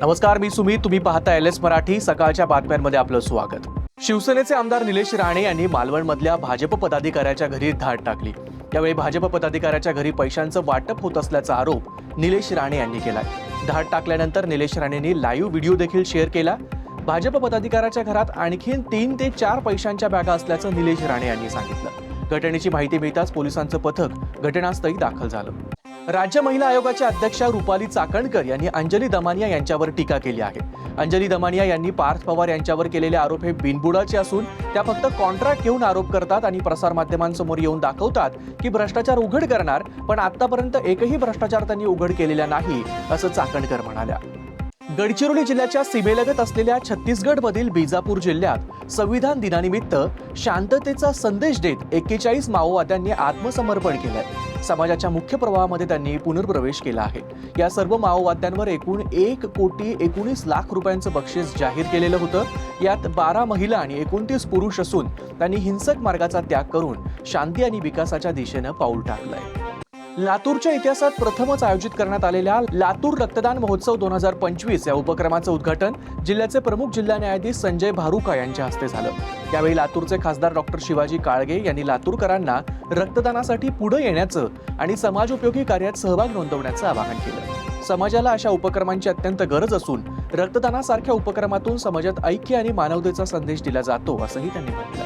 नमस्कार मी सुमित. तुम्ही पाहता एल एस मराठी. सकाळच्या बातम्यांमध्ये आपलं स्वागत. शिवसेनेचे आमदार निलेश राणे यांनी मालवणमधल्या भाजप पदाधिकाऱ्याच्या घरी धाड टाकली. यावेळी भाजप पदाधिकाऱ्याच्या घरी पैशांचं वाटप होत असल्याचा आरोप निलेश राणे यांनी केला धाड टाकल्यानंतर निलेश राणेंनी लाईव्ह व्हिडिओ देखील शेअर केला. भाजप पदाधिकाऱ्याच्या घरात आणखीन तीन ते चार पैशांच्या बॅगा असल्याचं निलेश राणे यांनी सांगितलं. घटनेची माहिती मिळताच पोलिसांचं पथक घटनास्थळी दाखल झालं. राज्य महिला आयोगाच्या अध्यक्षा रुपाली चाकणकर यांनी अंजली दमानिया यांच्यावर टीका केली आहे. अंजली दमानिया यांनी पार्थ पवार यांच्यावर केलेले आरोप हे बिनबुडाचे असून त्या फक्त कॉन्ट्रॅक्ट घेऊन आरोप करतात आणि प्रसारमाध्यमांसमोर येऊन दाखवतात की भ्रष्टाचार उघड करणार पण आतापर्यंत एकही भ्रष्टाचार त्यांनी उघड केलेला नाही असं चाकणकर म्हणाल्या. गडचिरोली जिल्ह्याच्या सीमेलगत असलेल्या छत्तीसगडमधील बिजापूर जिल्ह्यात संविधान दिनानिमित्त शांततेचा संदेश देत एक्केचाळीस माओवाद्यांनी आत्मसमर्पण केलंय. समाजाच्या मुख्य प्रवाहामध्ये त्यांनी पुनर्प्रवेश केला आहे. या सर्व माओवाद्यांवर एकूण एक कोटी एकोणीस लाख रुपयांचं बक्षीस जाहीर केलेलं होतं. यात बारा महिला आणि एकोणतीस पुरुष असून त्यांनी हिंसक मार्गाचा त्याग करून शांती आणि विकासाच्या दिशेनं पाऊल टाकलंय. लातूरच्या इतिहासात प्रथमच आयोजित करण्यात आलेल्या लातूर रक्तदान महोत्सव दोन हजार पंचवीस या उपक्रमाचं उद्घाटन जिल्ह्याचे प्रमुख जिल्हा न्यायाधीश संजय भारुका यांच्या हस्ते झालं. यावेळी लातूरचे खासदार डॉक्टर शिवाजी काळगे यांनी लातूरकरांना रक्तदानासाठी पुढे येण्याचं आणि समाजोपयोगी कार्यात सहभाग नोंदवण्याचं आवाहन केलं. समाजाला अशा उपक्रमांची अत्यंत गरज असून रक्तदानासारख्या उपक्रमातून समाजात ऐक्य आणि मानवतेचा संदेश दिला जातो असंही त्यांनी म्हटलं.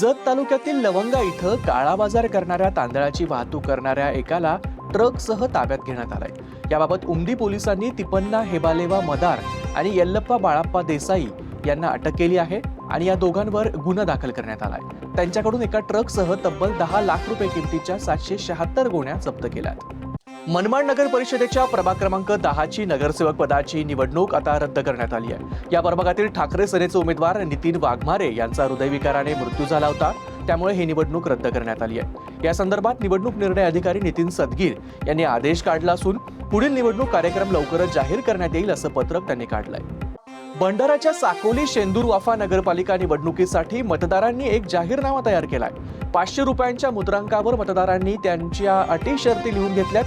जत तालुक्यातील लवंगा इथं काळा बाजार करणाऱ्या तांदळाची वाहतूक करणाऱ्या एकाला ट्रकसह ताब्यात घेण्यात आलाय. याबाबत उमदी पोलिसांनी तिपन्ना हेबालेवा मदार आणि यल्लप्पा बाळाप्पा देसाई यांना अटक केली आहे आणि या दोघांवर गुन्हा दाखल करण्यात आलाय. त्यांच्याकडून एका ट्रकसह तब्बल दहा लाख रुपये किमतीच्या सातशे शहात्तर गोण्या जप्त केल्यात. मनमाड नगर परिषदेच्या प्रभाग क्रमांक दहाची नगरसेवक पदाची निवडणूक आता रद्द करण्यात आली आहे. या प्रभागातील ठाकरे सेनेचे उमेदवार नितीन वाघमारे यांचा हृदयविकाराने मृत्यू झाला होता. त्यामुळे ही निवडणूक रद्द करण्यात आली आहे. या संदर्भात निवडणूक निर्णय अधिकारी नितीन सदगीर यांनी आदेश काढला असून पुढील निवडणूक कार्यक्रम लवकरच जाहीर करण्यात येईल असं पत्रक त्यांनी काढलंय. भंडाराच्या साकोली शेंदूर वाफा नगरपालिका निवडणुकीसाठी मतदारांनी एक जाहीरनामा तयार केलाय. पाचशे रुपयांच्या मुद्रांकावर मतदारांनी त्यांच्या अटी शर्ती लिहून घेतल्यात.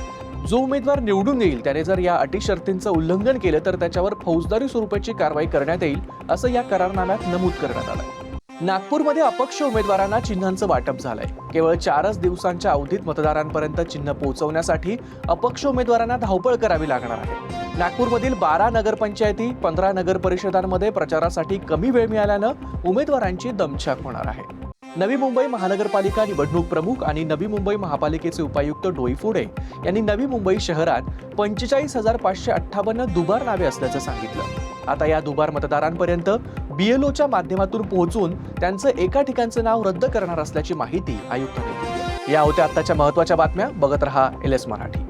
जो उमेदवार निवडून येईल त्याने जर या अटी शर्तींचं उल्लंघन केलं तर त्याच्यावर फौजदारी स्वरूपाची कारवाई करण्यात येईल असं या करारनाम्यात नमूद करण्यात आलंय. नागपूरमध्ये अपक्ष उमेदवारांना चिन्हांचं वाटप झालंय. केवळ चारच दिवसांच्या अवधीत मतदारांपर्यंत चिन्ह पोहोचवण्यासाठी अपक्ष उमेदवारांना धावपळ करावी लागणार आहे. नागपूरमधील बारा नगरपंचायती पंधरा नगर परिषदांमध्ये प्रचारासाठी कमी वेळ मिळाल्यानं उमेदवारांची दमछाक होणार आहे. नवी मुंबई महानगरपालिका निवडणूक प्रमुख आणि नवी मुंबई महापालिकेचे उपायुक्त डोईफोडे यांनी नवी मुंबई शहरात पंचेचाळीस हजार पाचशे अठ्ठावन्न दुबार नावे असल्याचं सांगितलं. आता या दुबार मतदारांपर्यंत बीएलओच्या माध्यमातून पोहोचून त्यांचं एका ठिकाणचं नाव रद्द करणार असल्याची माहिती आयुक्तांनी दिली या होत्या आत्ताच्या महत्त्वाच्या बातम्या. बघत रहा एल एस मराठी.